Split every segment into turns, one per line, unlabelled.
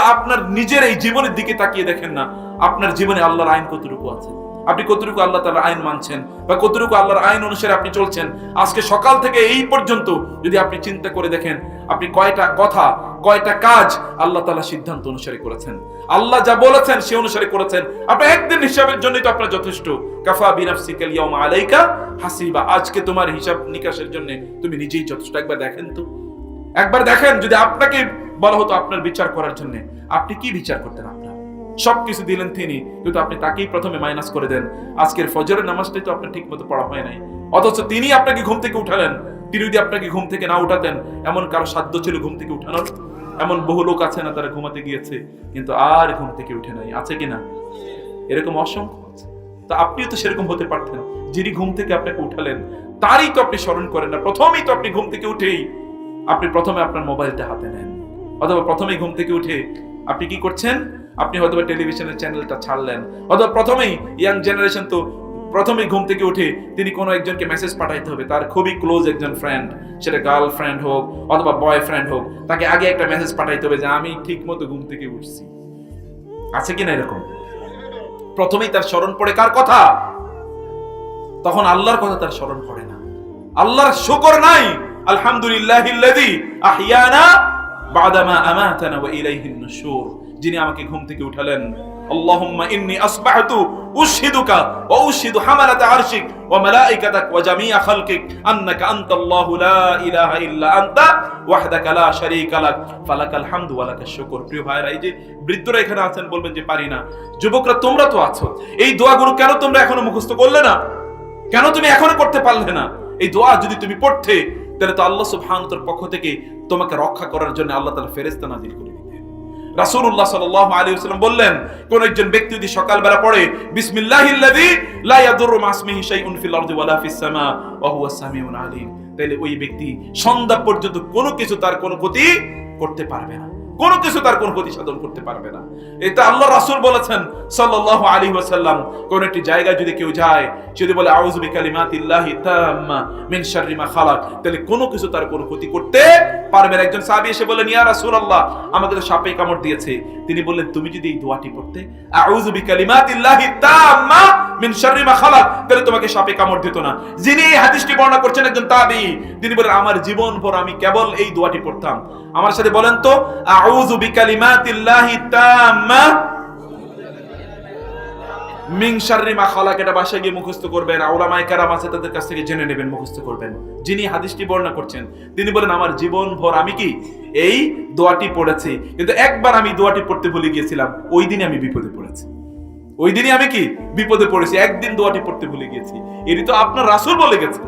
আপনার নিজের এই জীবনের দিকে তাকিয়ে দেখেন না, আপনার জীবনে আল্লাহর আইন কতটুকু আছে? আপনি কতটুকু আল্লাহ তাআলার আইন মানছেন বা কতটুকু আল্লাহর আইন অনুসারে আপনি চলছেন? আজকে সকাল থেকে এই পর্যন্ত যদি আপনি চিন্তা করে দেখেন, আপনি কয়টা কথা, কয়টা কাজ আল্লাহ তাআলা সিদ্ধান্ত অনুসারে করেছেন? আল্লাহ যা বলেছেন সে অনুসারে করেছেন। আপনার একদিন হিসাবের জন্যই তো আপনার যথেষ্ট। কাফা বিনাফসিকাল ইয়াউমা আলাইকা হাসিবা। আজকে তোমার হিসাব নিকাশের জন্য তুমি নিজেই যথেষ্ট। একবার দেখেন তো। একবার দেখেন যদি আপনাকে বলা হতো আপনার বিচার করার জন্য, আপনি কি বিচার করতেন আপনার? সবকিছু দিলেন তিনি, কিন্তু আপনি তাকেই প্রথমে মাইনাস করে দেন। আজকের ফজরের নামাজটাই তো আপনার ঠিক মতো পড়া হয় নাই। অথচ তিনি আপনাকে ঘুম থেকে উঠালেন। তিনি যদি আপনাকে ঘুম থেকে না উঠাতেন, এমন কারও সাধ্য ছিল ঘুম থেকে উঠানোর? এমন বহু লোক আছে না তারা ঘুমাতে গিয়েছে, কিন্তু আর ঘুম থেকে উঠে নাই। আছে কিনা এরকম অসংখ্য আছে। তো আপনিও তো সেরকম হতে পারতেন। যিনি ঘুম থেকে আপনাকে উঠালেন, তারই তো আপনি স্মরণ করেন না। প্রথমেই তো আপনি ঘুম থেকে উঠেই আপনি প্রথমে আপনার মোবাইলটা হাতে নেন। অথবা প্রথমেই ঘুম থেকে উঠে আপনি কি করছেন? আপনি হয়তো টেলিভিশনের চ্যানেলটা ছাড়লেন। অথবা প্রথমেই ইয়াং জেনারেশন তো প্রথমেই ঘুম থেকে উঠে তিনি কোনো একজনকে মেসেজ পাঠাইতে হবে। তার খুবই ক্লোজ একজন ফ্রেন্ড সেটা গার্ল ফ্রেন্ড হোক অথবা বয় ফ্রেন্ড হোক, তাকে আগে একটা মেসেজ পাঠাইতে হবে যে, আমি ঠিক মতো ঘুম থেকে উঠছি। আছে কিনা এরকম? প্রথমেই তার স্মরণ পড়ে কার কথা? তখন আল্লাহর কথা তার স্মরণ পড়ে না। আল্লাহর শুকর নাই। আলহামদুলিল্লাহিল্লাযী আহইয়ানা বাদামা আমাতানা ওয়া ইলাইহিন নুশুর যিনি আমাকে ঘুম থেকে উঠালেন اللهم إني أصبحت أشهدك وأشهد حملة عرشك وملائكتك وجميع خلقك أنك أنت الله لا إله إلا أنت وحدك لا شريك لك فلك الحمد ولك الشكر প্রিয় ভাইরা এই যে বৃদ্ধরা এখানে আছেন বলবেন যে পারি না যুবকরা তোমরা তো আছো এই দোয়াগুলো কেন তোমরা এখনো মুখস্থ করলে না কেন তুমি এখনো করতে পারলে না এই দোয়া যদি তুমি পড়তে তাহলে তো আল্লাহ সুবহানতর পক্ষ থেকে তোমাকে রক্ষা করার জন্য আল্লাহ তাআলা ফেরেশতা নাজিল করে রাসূলুল্লাহ সাল্লাল্লাহু আলাইহি ওয়াসাল্লাম বললেন, কোন একজন ব্যক্তি যদি সকালবেলা পড়ে বিসমিল্লাহিল্লাযী লা ইয়াদুররু মা শাইউন ফিল আরদি ওয়ালা ফিস সামা, ওয়া হুয়া সামিউন তাহলে ওই ব্যক্তি সন্ধ্যা পর্যন্ত কোনো কিছু তার কোনো ক্ষতি করতে পারবে না। কোনো কিছু তার কোনো ক্ষতি সাধন করতে পারবে না। এটা আল্লাহ রাসূল বলেছেন সাল্লাল্লাহু আলাইহি ওয়াসাল্লাম, কোন একটি জায়গায় যদি কেউ যায় যদি বলে, আউযু বিকালিমাতিল্লাহি তাম্মা মিন শাররি মা খালাক তাহলে কোনো কিছু তার কোনো ক্ষতি করতে পারবে না। একজন সাহাবী এসে বললেন, ইয়া রাসূলুল্লাহ, আমাকে তো সাপে কামড় দিয়েছে। তিনি বললেন, তুমি যদি এই দোয়াটি পড়তে, আউযু বিকালিমাতিল্লাহি তাম্মা মিন মা খালাক, তাহলে তোমাকে সাপে কামড় দিত না। যিনি এই হাদিসটি বর্ণনা করছেন একজন তাবী, তিনি বলেন, আমার জীবন ভর আমি কেবল এই দোয়াটি পড়তাম। আমার সাথে বলেন তো, আউযু বিকালিমাতিল্লাহি তাম্মা মিং খালাক। এটা বাসায় গিয়ে মুখস্থ করবেন আউলামায়ে কেরাম আছে তাদের কাছ থেকে জেনে নেবেন, মুখস্থ করবেন। যিনি হাদিসটি বর্ণনা করছেন, তিনি বলেন, আমার জীবন ভর আমি কি এই দোয়াটি পড়েছি। কিন্তু একবার আমি দোয়াটি পড়তে ভুলে গিয়েছিলাম, ওই দিনে আমি বিপদে পড়েছি। ওই দিনই আমি কি বিপদে পড়েছি, একদিন দোয়াটি পড়তে ভুলে গিয়েছি। এটি তো আপনার রাসূল বলে গেছেন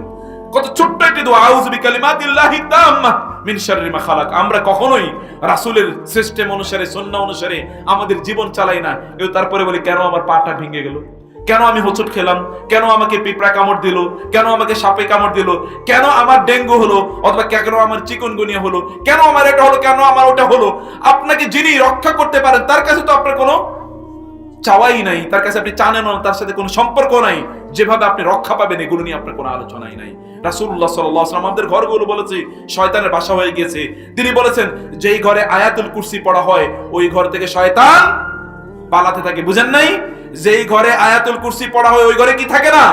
কত ছোট্ট একটি দোয়া, আউযু বিকালিমাতিল্লাহি তাম্মা মিন শাররি মা খালাক। আমরা কখনোই রাসূলের সিস্টেম অনুসারে, সুন্নাহ অনুসারে আমাদের জীবন চালাই না। কেউ তারপরে বলি, কেন আমার পাটা ভেঙে গেল? কেন আমি হোঁচট খেলাম? কেন আমাকে পিঁপড়া কামড় দিল? কেন আমাকে সাপে কামড় দিল? কেন আমার ডেঙ্গু হলো? অথবা কেন আমার চিকনগুনিয়া হলো? কেন আমার এটা হলো? কেন আমার ওটা হলো? আপনাকে যিনি রক্ষা করতে পারেন, তার কাছে তো আপনার কোনো চাওয়াই নাই, তার কাছে আপনি চানেন না তার সাথে কোনো সম্পর্ক নাই। যেভাবে আপনি রক্ষা পাবেন, এগুলো নিয়ে আপনার কোনো আলোচনাই নাই। রাসূলুল্লাহ সাল্লাল্লাহু আমাদের ঘরগুলো বলেছে, শয়তানের বাসা হয়ে গিয়েছে তিনি বলেছেন, যেই ঘরে আয়াতুল কুরসি পড়া হয়, ওই ঘর থেকে শয়তান পালাতে থাকে। বুঝেন নাই? যেই ঘরে আয়াতুল কুরসি পড়া হয়, ওই ঘরে কি থাকে না?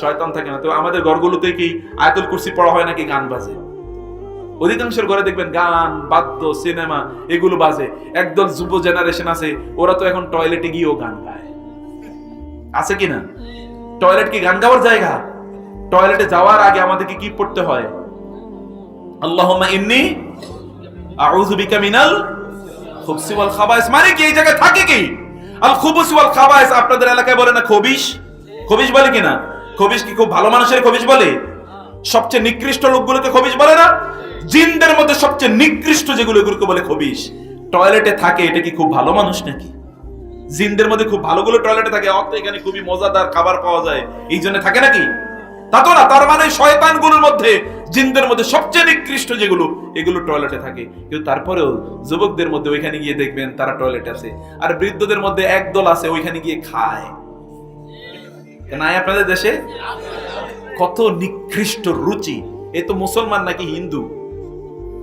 শয়তান থাকে না। তো আমাদের ঘরগুলোতে কি আয়াতুল কুরসি পড়া হয় নাকি গান বাজে? অধিকাংশের ঘরে দেখবেন গান, বাদ্য, সিনেমা, এগুলো বাজে। একদল যুব জেনারেশন আছে, ওরা তো এখন টয়লেটে গিয়েও গান গায়। আছে কি না? টয়লেট কি গান গাওয়ার জায়গা? টয়লেটে যাওয়ার আগে আমাদেরকে কি পড়তে হয়? আল্লাহুম্মা ইন্নি আউযু বিকা মিনাল খুবসি ওয়াল খাবাইস। মানে কি? এই জায়গায় থাকে কি? আল খুবুস ওয়াল খাবাইস। আপনাদের এলাকায় বলে না খবিশ? খবিশ বলে কি না? খবিশ কি খুব ভালো মানুষের খবিশ বলে? সবচেয়ে নিকৃষ্ট লোকগুলোকে খবিশ বলে না? জিনদের মধ্যে সবচেয়ে নিকৃষ্ট যেগুলো এগুলোকে বলে খবিশ। টয়লেটে থাকে, এটা কি খুব ভালো মানুষ নাকি? জিনদের মধ্যে খুব ভালোগুলো টয়লেটে থাকে, অত এখানে খুবই মজাদার খাবার পাওয়া যায়। এই জন্য থাকে নাকি? তা তো না, তার মানে শয়তানগুলোর মধ্যে, জিনদের মধ্যে সবচেয়ে নিকৃষ্ট যেগুলো, এগুলো টয়লেটে থাকে। কিন্তু তারপরেও যুবকদের মধ্যে ওইখানে গিয়ে দেখবেন তারা টয়লেট আছে। আর বৃদ্ধদের মধ্যে একদল আছে, ওইখানে গিয়ে খায়। নাই আপনাদের দেশে? কত নিকৃষ্ট রুচি। এ তো মুসলমান নাকি হিন্দু?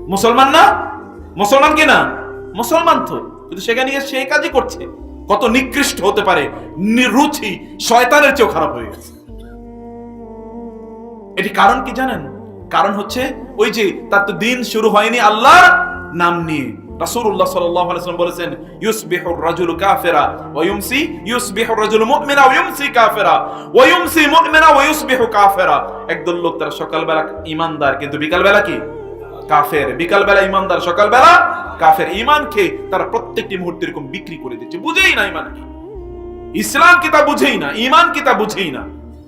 মুসলমান না? মুসলমান কি না মুসলমান তো। কিন্তু সেখানে গিয়ে সেই কাজই করছে। কত নিকৃষ্ট হতে পারে। নিরুচি শয়তানের চেয়েও খারাপ হয়ে গেছে। এটি কারণ কি জানেন? কারণ হচ্ছে ওই যে তার তো দিন শুরু হয়নি আল্লাহর নাম নিয়ে। রাসূলুল্লাহ সাল্লাল্লাহু আলাইহি ওয়াসাল্লাম বলেছেন ইউসবিহুর রাজুলু কাফিরা ওয়া ইউমসি ইউসবিহুর রাজুলু মুমিনা ওয়া ইউমসি কাফিরা ওয়া ইউমসি মুমিনা ওয়া ইউসবিহু কাফিরা। একদল লোক তারা সকালবেলা ইমানদার কিন্তু বিকালবেলা কি? কাফের। বিকালবেলা ইমানদার সকালবেলা কাফের। খেয়ে তারা প্রত্যেকটি মুহূর্তে এরকম বিক্রি করে দিচ্ছে। বুঝেই না ইমান কি ইসলাম কি তা বুঝেই না ইমান কি তা বুঝেই না।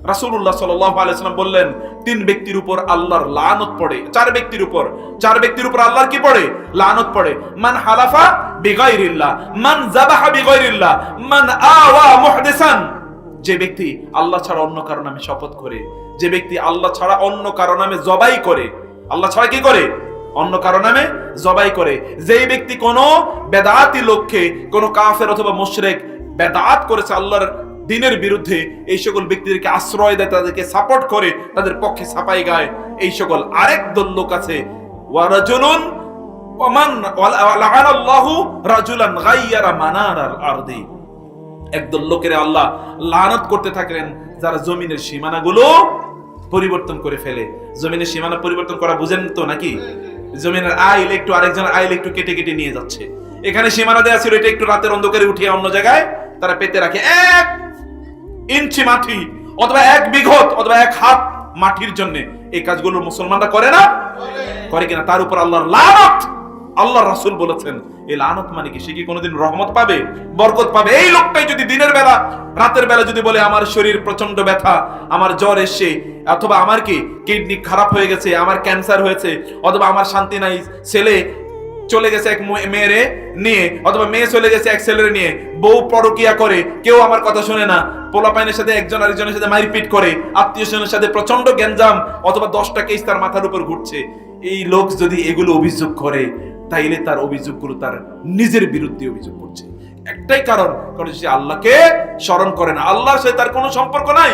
আলাইহি সাল্লাম বললেন, তিন ব্যক্তির উপর আল্লাহর লানত পড়ে। চার ব্যক্তির উপর। চার ব্যক্তির উপর আল্লাহর কি পড়ে? লানত পড়ে। মান হালাফা বিগাইরিল্লাহ, মান যাবাহা বিগাইরিল্লাহ, মান আওয়া মুহদিসান। যে ব্যক্তি আল্লাহ ছাড়া অন্য কারও নামে শপথ করে, যে ব্যক্তি আল্লাহ ছাড়া অন্য কারও নামে জবাই করে, আল্লাহ ছাড়া কি করে? অন্য কারও নামে জবাই করে। যেই ব্যক্তি কোনো বেদাতি লক্ষ্যে কোনো কাফের অথবা মুশরেক বেদাত করেছে আল্লাহর দিনের বিরুদ্ধে এই সকল ব্যক্তিদেরকে আশ্রয় দেয়, তাদেরকে সাপোর্ট করে, তাদের পক্ষে ছাপাই গায়। এই সকল আরেক দল লোক আছে একদল লোকের আল্লাহ লানত করতে থাকলেন, যারা জমিনের সীমানাগুলো পরিবর্তন করে ফেলে। জমিনের সীমানা পরিবর্তন করা বুঝেন তো নাকি? জমিনের আইল একটু, আরেকজনের আইল একটু কেটে কেটে নিয়ে যাচ্ছে। এখানে সীমানা দেওয়া ছিল, এটা একটু রাতের অন্ধকারে উঠিয়ে অন্য জায়গায় তারা পেতে রাখে। এক ইঞ্চি মাটি অথবা এক বিঘত অথবা এক হাত মাটির জন্য এই কাজগুলো মুসলমানরা করে না? করে কিনা? তার উপর আল্লাহর লানত। আল্লাহ রাসূল বলেছেন, এই লানত মানে কি? সে কি কোনোদিন রহমত পাবে? বরকত পাবে? এই লোকটাই যদি দিনের বেলা, রাতের বেলা যদি বলে, আমার শরীর প্রচণ্ড ব্যথা, আমার জ্বর এসে অথবা আমার কি কিডনি খারাপ হয়ে গেছে, আমার ক্যান্সার হয়েছে, অথবা আমার শান্তি নাই, ছেলে চলে গেছে এক মেয়েরে নিয়ে, অথবা মেয়ে চলে গেছে এক ছেলের নিয়ে। বউ পরকিয়া করে, কেউ আমার কথা শুনে না। পোলাপাইনের সাথে একজন আরেকজনের সাথে মারপিট করে আত্মীয় স্বজনের সাথে প্রচণ্ড গ্যাঞ্জাম, অথবা দশটা কেস তার মাথার উপর ঘুরছে। এই লোক যদি এগুলো অভিযোগ করে, তাইলে তার অভিযোগগুলো তার নিজের বিরুদ্ধে অভিযোগ করছে। একটাই কারণ কারণ সে আল্লাহকে স্মরণ করে না। আল্লাহর সাথে তার কোনো সম্পর্ক নাই।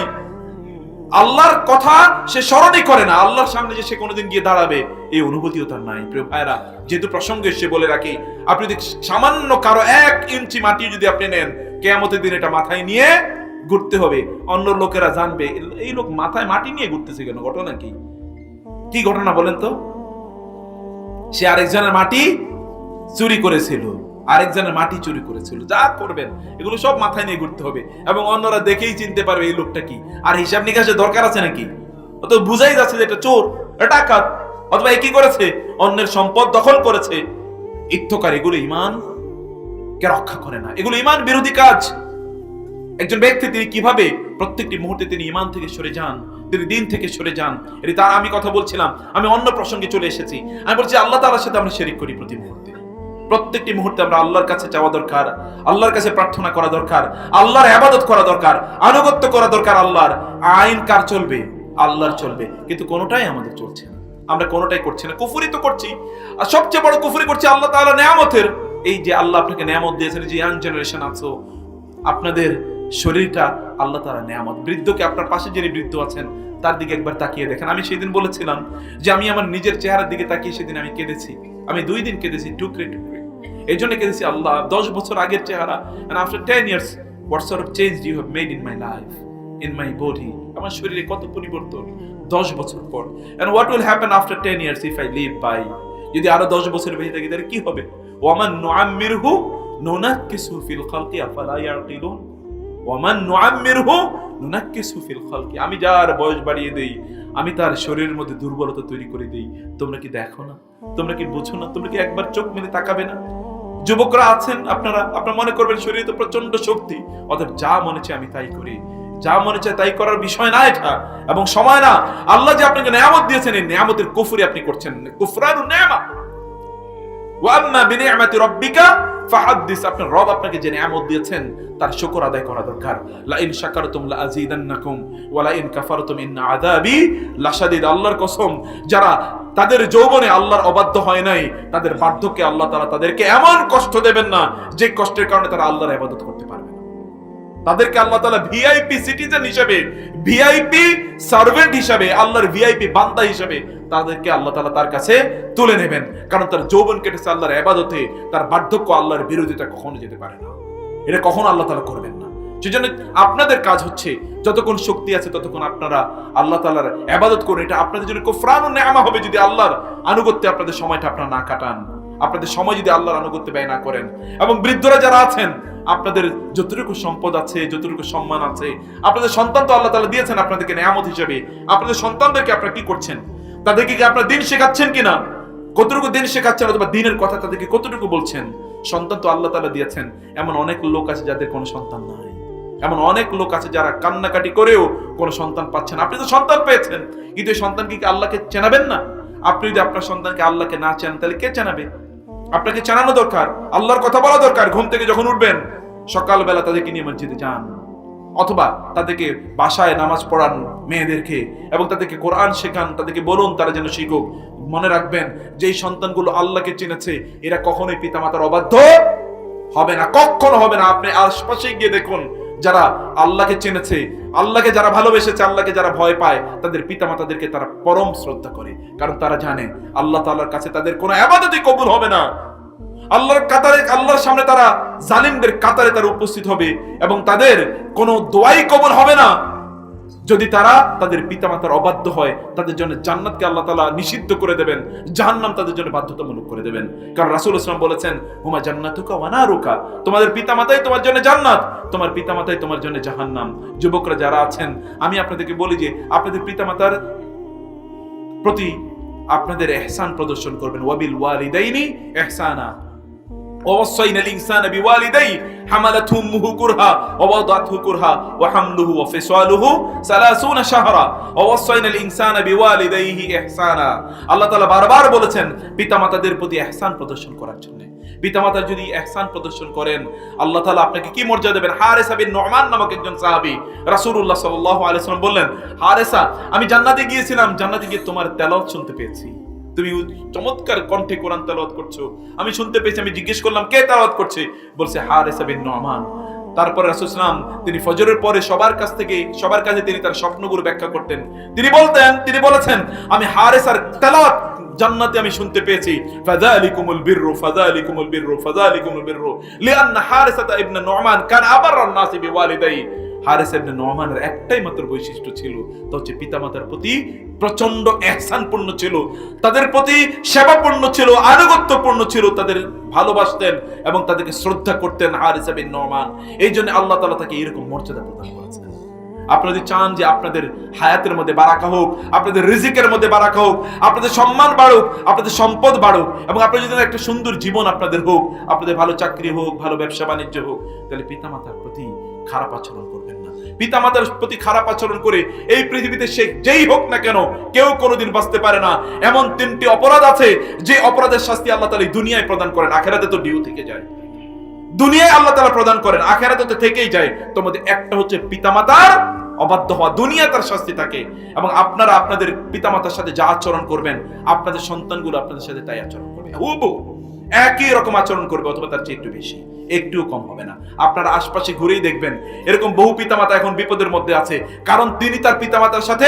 আল্লাহর কথা সে স্মরণই করে না। আল্লাহর সামনে যে সে কোনোদিন গিয়ে দাঁড়াবে, এই অনুভূতিও তার নাই। প্রিয় ভাইরা যেহেতু প্রসঙ্গে সে বলে রাখি, আপনি যদি সামান্য কারও এক ইঞ্চি মাটি যদি আপনি নেন, কেয়ামতের দিন এটা মাথায় নিয়ে ঘুরতে হবে। অন্য লোকেরা জানবে, এই লোক মাথায় মাটি নিয়ে ঘুরতেছে কেন? ঘটনা কি? কি ঘটনা বলেন তো? সে আরেকজনের মাটি চুরি করেছিল। আরেকজনের মাটি চুরি করেছিল, যা করবেন, এগুলো সব মাথায় নিয়ে ঘুরতে হবে। এবং অন্যরা দেখেই চিনতে পারবে এই লোকটা কি। আর হিসাব নিকাশের দরকার আছে নাকি? অত বুঝাই যাচ্ছে যে এটা চোর, এটা ডাকাত, অথবা কি করেছে? অন্যের সম্পদ দখল করেছে। ইত্যকার, এগুলো ইমান কে রক্ষা করে না। এগুলো ইমান বিরোধী কাজ। একজন ব্যক্তি, তিনি কীভাবে প্রত্যেকটি মুহূর্তে তিনি ইমান থেকে সরে যান, তিনি দিন থেকে সরে যান, এটি তার আমি কথা বলছিলাম, আমি অন্য প্রসঙ্গে চলে এসেছি। আমি বলছি, আল্লাহ তাআলার সাথে আমরা শেরিক করি প্রতি মুহূর্তে। প্রত্যেকটি মুহূর্তে আমরা আল্লাহর কাছে চাওয়া দরকার, আল্লাহর কাছে প্রার্থনা করা দরকার, আল্লাহর আবাদত করা দরকার, আনুগত্য করা দরকার আল্লাহর। আইন কার চলবে? আল্লাহর চলবে। কিন্তু কোনোটাই আমাদের চলছে না। আমরা কোনোটাই করছি না। কুফুরি তো করছি। আর সবচেয়ে বড় কুফুরি করছি আল্লাহ তাআলা নিয়ামতের। এই যে আল্লাহ আপনাকে নেয়ামত দিয়েছেন, যে ইয়াং জেনারেশন আছো, আপনাদের শরীরটা আল্লাহ তারা নেয়ামত। বৃদ্ধকে আপনার পাশে যিনি বৃদ্ধ আছেন, তার দিকে একবার তাকিয়ে দেখেন। আমি সেদিন বলেছিলাম যে আমি আমার নিজের চেহারার দিকে তাকিয়ে সেদিন আমি কেঁদেছি। আমি দুই দিন কেঁদেছি, টুকরে টুকরে। এই জন্য কেঁদেছি আল্লাহ, দশ বছর আগের চেহারা। And after 10 years, what sort of change you have made in my life, in my body? আমার শরীরে কত পরিবর্তন? দশ বছর পর। And what will happen after 10 years if I live by? যদি আরও দশ বছর বেঁচে থাকি, তাহলে কি হবে? ওয়ামান নুআম্মিরহু নুনাক্কিসু ফিল খালকি, আফালা ইয়াকিলুন? নুনাক্কিসু ফিল খালকি। আমি যার বয়স বাড়িয়ে দেই, আমি তার শরীরের মধ্যে দুর্বলতা তৈরি করে দেই। তোমরা কি দেখো না? তোমরা কি বুঝো না? তোমরা কি একবার চোখ মেলে তাকাবে না? যুবকরা আছেন আপনারা আপনারা মনে করবেন শরীরে তো প্রচণ্ড শক্তি। অতএব যা মনে চায় আমি তাই করি। যা মনে চায় তাই করার বিষয় না এটা। এবং সময় না, আল্লাহ যে আপনাকে নিয়ামত দিয়েছেন, এই নিয়ামতের কুফরি আপনি করছেন কুফরানু নিয়ামত ওয়াম্মা বিনিআমাতি রাব্বিকা ফাহাদ্দিস। আপনি রব আপনাকে যে নিয়ামত দিয়েছেন, তার শুকর আদায় করা দরকার। লা ইন শাকারতুম লা আযীদান্নাকুম ওয়া লা ইন কাফারতুম ইন আযাবি লাশাদিদ। আল্লাহর কসম, যারা তাদের যৌবনে আল্লাহর অবাধ্য হয় নাই, তাদের বার্ধক্যে আল্লাহ তাআলা তাদেরকে এমন কষ্ট দেবেন না যে কষ্টের কারণে তারা আল্লাহর ইবাদত করতে পারবে তাদেরকে আল্লাহ তালা ভিআইপি সিটিজেন হিসেবে, ভিআইপি সার্ভেন্ট হিসাবে, আল্লাহর ভিআইপি বান্দা হিসাবে তাদেরকে আল্লাহ তালা তার কাছে তুলে নেবেন। কারণ তার যৌবন কেটেছে আল্লাহর এবাদতে, তার বার্ধক্য আল্লাহর বিরোধিতা কখনো যেতে পারে না। এটা কখনো আল্লাহ তালা করবেন না। সেজন্য আপনাদের কাজ হচ্ছে, যতক্ষণ শক্তি আছে ততক্ষণ আপনারা আল্লাহ তালার আবাদত করুন। এটা আপনাদের জন্য কোফরান নেমা হবে যদি আল্লাহর আনুগত্যে আপনাদের সময়টা আপনারা না কাটান। আপনাদের সময় যদি আল্লাহর আনুগত্যে ব্যয় না করেন এবং বৃদ্ধরা যারা আছেন, আপনাদের যতটুকু সম্পদ আছে, যতটুকু সম্মান আছে, আপনাদের সন্তান তো আল্লাহ তালা দিয়েছেন আপনাদেরকে নেয়ামত হিসেবে। আপনাদের সন্তানদেরকে আপনারা কি করছেন? তাদেরকে কি আপনারা দিন শেখাচ্ছেন কিনা? কতটুকু দিন শেখাচ্ছেন অথবা দিনের কথা তাদেরকে কতটুকু বলছেন? সন্তান তো আল্লাহ তালা দিয়েছেন। এমন অনেক লোক আছে যাদের কোনো সন্তান নাই। এমন অনেক লোক আছে যারা কান্নাকাটি করেও কোনো সন্তান পাচ্ছেন আপনি তো সন্তান পেয়েছেন। কিন্তু এই সন্তানকে কি আল্লাহকে চেনাবেন না? আপনি যদি আপনার সন্তানকে আল্লাহকে না চেনেন, তাহলে কে চেনাবে? আপনাকে চেনানো দরকার, আল্লাহর কথা বলা দরকার, ঘুম থেকে যখন উঠবেন, সকালবেলা তাদেরকে নিয়ে মসজিদে যান, অথবা তাদেরকে বাসায় নামাজ পড়ান মেয়েদেরকে, এবং তাদেরকে কোরআন শেখান, তাদেরকে বলুন তারা যেন শিখুক। মনে রাখবেন যে এই সন্তানগুলো আল্লাহকে চিনেছে, এরা কখনোই পিতামাতার অবাধ্য হবে না, কখনো হবে না। আপনি আশপাশে গিয়ে দেখুন যারা আল্লাহকে চেনেছে, আল্লাহকে যারা ভালোবেসেছে, আল্লাহকে যারা ভয় পায়, তাদের পিতা মাতাদেরকে তারা পরম শ্রদ্ধা করে। কারণ তারা জানে, আল্লাহ তাআলার কাছে তাদের কোনো আবাদতই কবুল হবে না। আল্লাহর কাতারে, আল্লাহর সামনে তারা জালিমদের কাতারে তারা উপস্থিত হবে এবং তাদের কোনো দোয়াই কবুল হবে না। যদি তারা তাদের পিতামাতার অবাধ্য হয়, তাদের জন্য জান্নাতকে আল্লাহ তালা নিষিদ্ধ করে দেবেন, জাহান্নাম তাদের জন্য বাধ্যতামূলক করে দেবেন। কারণ রাসুল ইসলাম বলেছেন, হুমা জান্নাতুকা ওয়ানারুকা তোমাদের পিতামাতাই তোমার জন্য জান্নাত, তোমার পিতামাতাই তোমার জন্য জাহান্নাম। যুবকরা যারা আছেন, আমি আপনাদেরকে বলি যে, আপনাদের পিতামাতার প্রতি আপনাদের এহসান প্রদর্শন করবেন। ওয়াবিল ওয়ালিদাইনি এহসানা। ووصينا الإنسان بوالديه حملته أمه كرها ووضعته كرها وحمله وفصاله ثلاثون شهرا ووصينا الإنسان بوالديه إحسانا আল্লাহ তাআলা বারবার বলেছেন পিতামাতাদের প্রতি ইহসান প্রদর্শন করার জন্য পিতামাতা যদি ইহসান প্রদর্শন করেন আল্লাহ তাআলা আপনাকে কি মর্যাদা দেবেন হারেসা বিন নোমান নামক একজন সাহাবী রাসূলুল্লাহ সাল্লাল্লাহু আলাইহি ওয়াসাল্লাম বললেন হারেসা আমি জান্নাতে গিয়েছিলাম জান্নাতে গিয়ে তোমার তেলাওয়াত শুনতে পেয়েছি তুমি চমৎকার কণ্ঠে কোরআন তেলাওয়াত করছ। আমি শুনতে পেয়েছি, আমি জিজ্ঞেস করলাম, কে তেলাওয়াত করছে? বলছে, হারেসা বিন নোমান তারপরে রাসূলাম তিনি ফজরের পরে সবার কাছ থেকে, সবার কাছে তিনি তার স্বপ্নগুলো ব্যাখ্যা করতেন। তিনি বলতেন, তিনি বলেছেন, আমি হারেসার তেলাওয়াত জান্নাতে আমি শুনতে পেয়েছি। ফাযালিকুমুল বিররু ফাযালিকুমুল বিররু ফাযালিকুমুল বিররু লিআন্না হারিসাতা ইবনে নুমান কান আবাররান নাসি বিওয়ালিদাই। হারিস এবনে নুমানের একটাই মাত্র বৈশিষ্ট্য ছিল, তা হচ্ছে পিতামাতার প্রতি প্রচণ্ড এহসানপূর্ণ ছিল, তাদের প্রতি সেবাপূর্ণ ছিল, আনুগত্যপূর্ণ ছিল, তাদের ভালোবাসতেন এবং তাদেরকে শ্রদ্ধা করতেন হারেস এবিন নুমান এই জন্য আল্লাহ তালা তাকে এরকম মর্যাদা প্রদান করেছেন। আপনারা যদি চান যে আপনাদের হায়াতের মধ্যে বারাকা হোক, আপনাদের রিজিকের মধ্যে বারাকা হোক, আপনাদের সম্মান বাড়ুক, আপনাদের সম্পদ বাড়ুক, এবং আপনার যদি একটা সুন্দর জীবন আপনাদের হোক, আপনাদের ভালো চাকরি হোক, ভালো ব্যবসা বাণিজ্য হোক, তাহলে পিতামাতার প্রতি খারাপ আচরণ করবেন না। পিতামাতার প্রতি খারাপ আচরণ করে এই পৃথিবীতে সে যেই হোক না কেন, কেউ কোনোদিন বাঁচতে পারে না। এমন তিনটি অপরাধ আছে, যে অপরাধের শাস্তি আল্লাহ তালা দুনিয়ায় প্রদান করেন, আখেরাতে তো ডিউ থেকে যায়। দুনিয়ায় আল্লাহ তালা প্রদান করেন, আখেরাতে তো থেকেই যায়। তোমাদের একটা হচ্ছে পিতামাতার অবাধ্য হওয়া দুনিয়া তার শাস্তি থাকে। এবং আপনারা আপনাদের পিতামাতার সাথে যা আচরণ করবেন, আপনাদের সন্তানগুলো আপনাদের সাথে তাই আচরণ করবে। হুবহু। একই রকম আচরণ করবে, অথবা তার চেয়ে একটু বেশি। একটুও কম হবে না। আপনারা আশপাশে ঘুরেই দেখবেন, এরকম বহু পিতামাতা এখন বিপদের মধ্যে আছে। কারণ তিনি তার পিতামাতার সাথে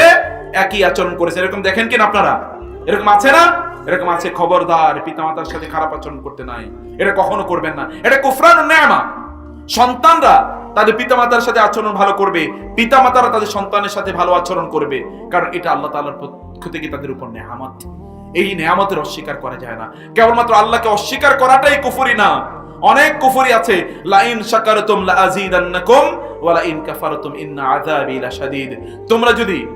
একই আচরণ করেছেন। এরকম দেখেন কিনা আপনারা? এরকম আছে না? এরকম আছে খবরদার, পিতামাতার সাথে খারাপ আচরণ করতে নাই। এটা কখনো করবেন না। এটা কুফরান নেয়ামা। সন্তানরা তাদের পিতামাতার সাথে আচরণ ভালো করবে, পিতামাতারা তাদের সন্তানের সাথে ভালো আচরণ করবে। কারণ এটা আল্লাহ তাআলার পক্ষ থেকে তাদের উপর নেহামত। এই নেহামতের অস্বীকার করা যায় না। কেবলমাত্র আল্লাহকে অস্বীকার করাটাই কুফরি না। অনেক কুফরি আছে, লাইন শাকারতুম লাআযীদান্নাকুম ওয়া লাইন কাফারতুম ইন্না আযাবি লাশাদীদ। তোমরা যদি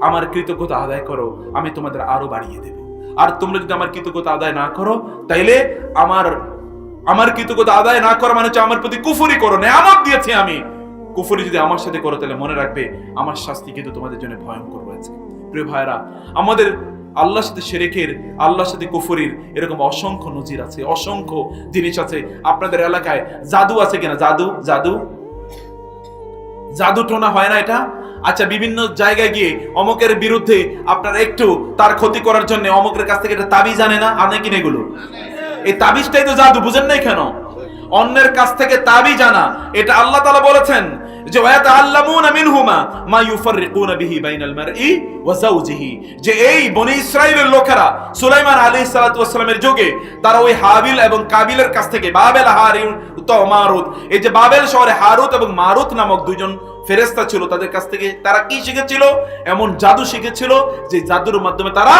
আমার কৃতজ্ঞতা আদায় করো, আমি তোমাদের আরও বাড়িয়ে দেব। আর তোমরা যদি আমার কৃতজ্ঞতা আদায় না করো, তাইলে আমার আমার কৃতজ্ঞতা আদায় না করা মানে হচ্ছে আমার প্রতি কুফুরি করো, নেয়ামত দিয়েছি আমি। কুফরি যদি আমার সাথে করো তাহলে মনে রাখবে আমার শাস্তি কিন্তু তোমাদের জন্য ভয়ঙ্কর রয়েছে প্রিয় ভাইরা আমাদের আল্লাহর সাথে শেরেকের আল্লাহর সাথে কুফরির এরকম অসংখ্য নজির আছে, অসংখ্য জিনিস আছে। আপনাদের এলাকায় জাদু আছে কিনা? জাদু? জাদু? জাদু টোনা হয় না এটা? আচ্ছা বিভিন্ন জায়গায় গিয়ে অমকের বিরুদ্ধে আপনারা একটু তার ক্ষতি করার জন্য অমকের কাছ থেকে এটা তাবিজ আনে না? আনে কিনা এগুলো? এই তাবিজটাই তো জাদু, বুঝেন নাই কেন? অন্যের কাছ থেকে তাবি জানা এটা আল্লাহ তাআলা বলেছেন যে মিনহুমা মা ইউফাররিকুনা বিহি বাইনাল মারই ওয়া যাওজিহি। যে এই বনি ইসরাইলের লোকেরা সুলাইমান আলাইহিস সালাতু যুগে, তারা ওই হাবিল এবং কাবিলের কাছ থেকে বাবেল তো মারুত। এই যে বাবেল শহরে হারুত এবং মারুত নামক দুজন ফেরেশতা ছিল, তাদের কাছ থেকে তারা কি শিখেছিল? এমন জাদু শিখেছিল যে জাদুর মাধ্যমে তারা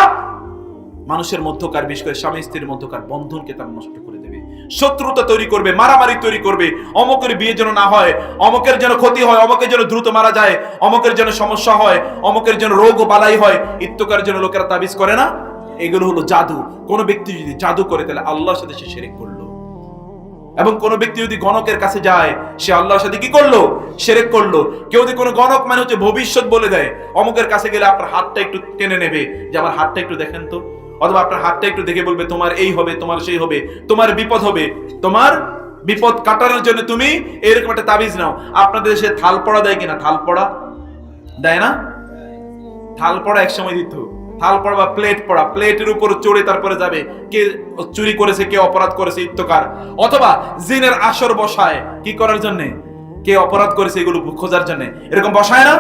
মানুষের মধ্যকার, বিশেষ করে স্বামী স্ত্রীর মধ্যকার বন্ধনকে তারা নষ্ট করে দেবে। শত্রুতা তৈরি করবে, মারামারি তৈরি করবে। অমকের বিয়ে যেন না হয়, অমকের যেন ক্ষতি হয়, অমকের যেন দ্রুত মারা যায়, অমকের যেন সমস্যা হয়, অমকের যেন রোগ ও বালাই হয়, ইত্যকার জন্য লোকেরা তাবিজ করে না? এগুলো হলো জাদু। কোনো ব্যক্তি যদি জাদু করে, তাহলে আল্লাহর সাথে সে শিরিক করল। এবং কোন ব্যক্তি যদি গণকের কাছে যায়, সে আল্লাহর সাথে কি করল? সেরেক করল। কেউ যদি কোনো গণক মানে হচ্ছে ভবিষ্যৎ বলে দেয়, অমুকের কাছে গেলে আপনার হাতটা একটু টেনে নেবে। যে আমার হাতটা একটু দেখেন তো। অথবা আপনার হাতটা একটু দেখে বলবে, তোমার এই হবে, তোমার সেই হবে, তোমার বিপদ হবে, তোমার বিপদ কাটানোর জন্য তুমি এরকম একটা তাবিজ নাও। আপনাদের দেশে থাল পড়া দেয় কিনা? থাল পড়া দেয় না? থাল পড়া এক সময় দিত। থাল পড়া বা প্লেট পড়া, প্লেটের উপর চড়ে তারপরে যাবে। কে চুরি করেছে, কে অপরাধ করেছে ইত্যকার অথবা জিনের আসর বসায়, কি করার জন্য? কে অপরাধ করেছে এগুলো খোঁজার জন্য? এরকম বসায় না?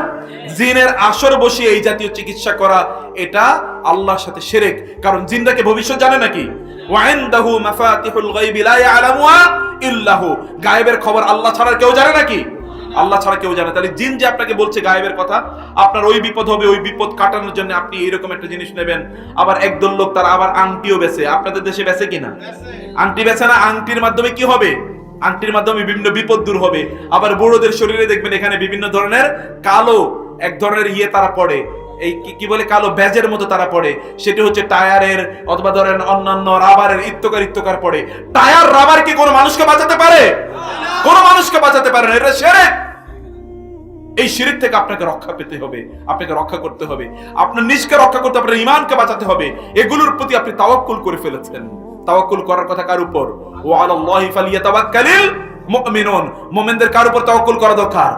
জিনের আসর বসিয়ে এই জাতীয় চিকিৎসা করা এটা আল্লাহর সাথে শিরক কারণ জিনরাকে ভবিষ্যৎ জানে নাকি? ওয়াইনদাহু মাফাতিহুল গায়বি লা ইয়ালামুহা ইল্লাহু। গায়েবের খবর আল্লাহ ছাড়া কেউ জানে নাকি? আল্লাহ ছাড়া কেউ জানে। তাহলে জিন যে আপনাকে বলছে গায়েবের কথা আপনার ওই বিপদ হবে ওই বিপদ কাটানোর জন্য আপনি এরকম একটা জিনিস নেবেন। আবার একদল লোক তারা আবার আংটিও বেচে আপনাদের দেশে বেছে কিনা? আংটি বেচে না আংটির মাধ্যমে কি হবে? আংটির মাধ্যমে বিভিন্ন বিপদ দূর হবে। আবার বুড়োদের শরীরে দেখবেন এখানে বিভিন্ন ধরনের কালো, এক ধরনের ইয়ে তারা পড়ে। এই কি- বলে? কালো ব্যাজের মতো তারা পড়ে। সেটি হচ্ছে টায়ারের অথবা ধরেন অন্যান্য রাবারের ইত্যকার ইত্যকার পড়ে। টায়ার, রাবার কি কোনো মানুষকে বাঁচাতে পারে? কোনো মানুষকে বাঁচাতে পারে না। এটা সেরেক। এই শিরিক থেকে আপনাকে রক্ষা পেতে হবে। আপনাকে রক্ষা করতে হবে। আপনার নিজকে রক্ষা করতে আপনার ইমানকে বাঁচাতে হবে। এগুলোর প্রতি আপনি তাওয়াক্কুল করে ফেলেছেন। তাওয়াক্কুল করার কথা কার উপর? ও আলাল্লাহি ফালিয়াতাওয়াক্কালিল মুমিনুন। মুমিনদের কার উপর তাওয়াক্কুল করা দরকার?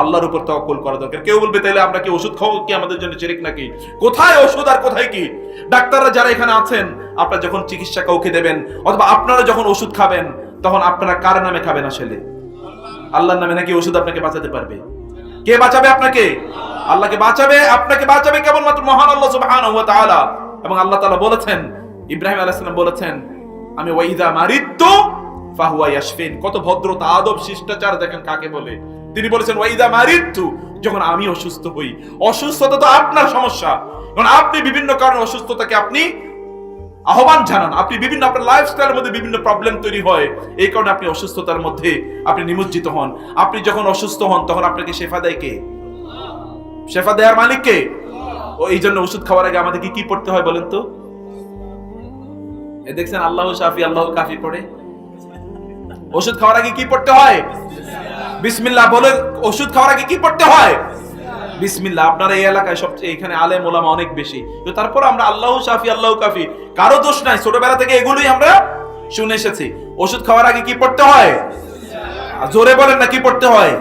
আল্লাহর উপর তাওয়াক্কুল করা দরকার। কেউ বলবে তাহলে আমরা কি ওষুধ খাব কি আমাদের জন্য শিরিক নাকি? কোথায় ওষুধ আর কোথায় কি? ডাক্তাররা যারা এখানে আছেন, আপনারা যখন চিকিৎসা কাউকে দেবেন, অথবা আপনারা যখন ওষুধ খাবেন, তখন আপনারা কার নামে খাবেন আসলে? আল্লাহর নামে নাকি ওষুধ আপনাকে বাঁচাতে পারবে? কে বাঁচাবে আপনাকে? আল্লাহকে বাঁচাবে, আপনাকে বাঁচাবে কেবলমাত্র মহান আল্লাহ সুবহানাহু ওয়া তাআলা। এবং আল্লাহ তাআলা বলেছেন ইব্রাহিম আলাইহিস সালাম বলেছেন, আমি ওয়াইদা মারিতু ফাহুয়া কত ভদ্রতা, আদব, শিষ্টাচার দেখেন কাকে বলে। তিনি বলেছেন, ওয়াইদা মারিতু যখন আমি অসুস্থ হই। অসুস্থতা তো আপনার সমস্যা। কারণ আপনি বিভিন্ন কারণে অসুস্থতাকে আপনি আহ্বান জানান। আপনি বিভিন্ন, আপনার লাইফস্টাইলের মধ্যে বিভিন্ন প্রবলেম তৈরি হয়। এই কারণে আপনি অসুস্থতার মধ্যে আপনি নিমজ্জিত হন। আপনি যখন অসুস্থ হন, তখন আপনাকে শেফা দেয় কে? শেফা দেয়ার মালিক কে? ও এই জন্য ওষুধ খাওয়ার আগে আমাদেরকে কি পড়তে হয় বলেন তো? দেখছেন আল্লাহ শাফি, আল্লাহ কাফি পড়ে। ওষুধ খাওয়ার আগে কি পড়তে হয়? বিসমিল্লাহ বলে, ওষুধ খাওয়ার আগে কি পড়তে হয়? বিসমিল্লাহ, আপনারা এই এলাকায় সবচেয়ে এখানে আলেম ওলামা অনেক বেশি। তো তারপর আমরা আল্লাহ শাফি, আল্লাহ কাফি, কারও দোষ নাই। ছোটবেলা থেকে এগুলোই আমরা শুনে এসেছি। ওষুধ খাওয়ার আগে কি পড়তে হয়? জোরে বলেন না, কি পড়তে হয়?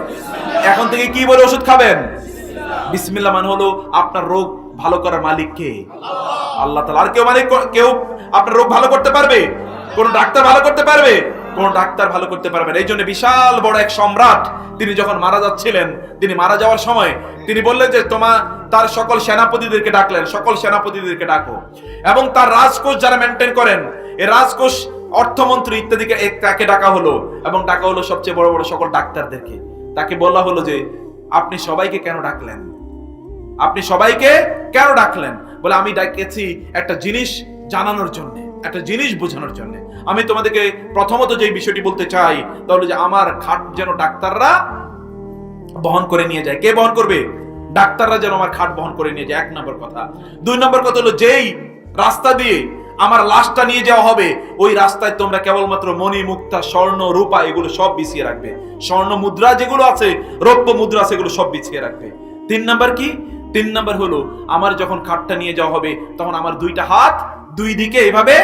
এখন থেকে কি বলে ওষুধ খাবেন? বিসমিল্লাহ মানে হলো আপনার রোগ ভালো করার মালিক কে আল্লাহ তাআলা। আর কেউ মানে কেউ আপনার রোগ ভালো করতে পারবে? কোন ডাক্তার ভালো করতে পারবে? কোন ডাক্তার ভালো করতে পারবে না। এই জন্য বিশাল বড় এক সম্রাট, তিনি যখন মারা যাচ্ছিলেন, তিনি মারা যাওয়ার সময় তিনি বললেন যে, তোমা তার সকল সেনাপতিদেরকে ডাকলেন, সকল সেনাপতিদেরকে ডাকো। এবং তার রাজকোষ যারা মেনটেন করেন এই রাজকোষ অর্থমন্ত্রী ইত্যাদিকে তাকে ডাকা হলো এবং ডাকা হলো সবচেয়ে বড় বড় সকল ডাক্তারদেরকে। তাকে বলা হলো যে, আপনি সবাইকে কেন ডাকলেন? আপনি সবাইকে কেন ডাকলেন? বলে, আমি ডাকেছি একটা জিনিস জানানোর জন্য, একটা জিনিস বোঝানোর জন্য। আমি তোমাদেরকে প্রথমত যে বিষয়টি বলতে চাই, তাহলে যে আমার খাট যেন ডাক্তাররা বহন করে নিয়ে যায়। কে বহন করবে? ডাক্তাররা যেন আমার খাট বহন করে নিয়ে যায়। এক নম্বর কথা। দুই নম্বর কথা হলো, যেই রাস্তা দিয়ে আমার লাশটা নিয়ে যাওয়া হবে, ওই রাস্তায় তোমরা কেবলমাত্র মণি মুক্তা স্বর্ণ, রূপা, এগুলো সব বিছিয়ে রাখবে। স্বর্ণ মুদ্রা যেগুলো আছে, রৌপ্য মুদ্রা সেগুলো সব বিছিয়ে রাখবে। তিন নাম্বার কি? তিন নাম্বার হলো, আমার যখন খাটটা নিয়ে যাওয়া হবে, তখন আমার দুইটা হাত দুই দিকে এভাবে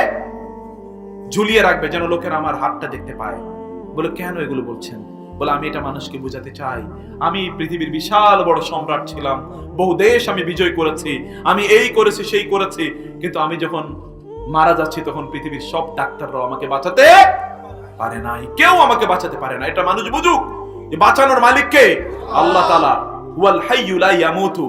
ঝুলিয়ে রাখবে, যেন লোকেরা আমার হাতটা দেখতে পায়। বলে, কেন এগুলো বলছেন? বলে, আমি এটা মানুষকে বোঝাতে চাই। আমি পৃথিবীর বিশাল বড় সম্রাট ছিলাম। বহু দেশ আমি বিজয় করেছি। আমি এই করেছি, সেই করেছি। কিন্তু আমি যখন মারা যাচ্ছি, তখন পৃথিবীর সব ডাক্তাররাও আমাকে বাঁচাতে পারে নাই। কেউ আমাকে বাঁচাতে পারে না। এটা মানুষ বুঝুক। বাঁচানোর মালিক কে? আল্লাহ তালা ওয়াল হাইয়ু লা ইয়ামুতু।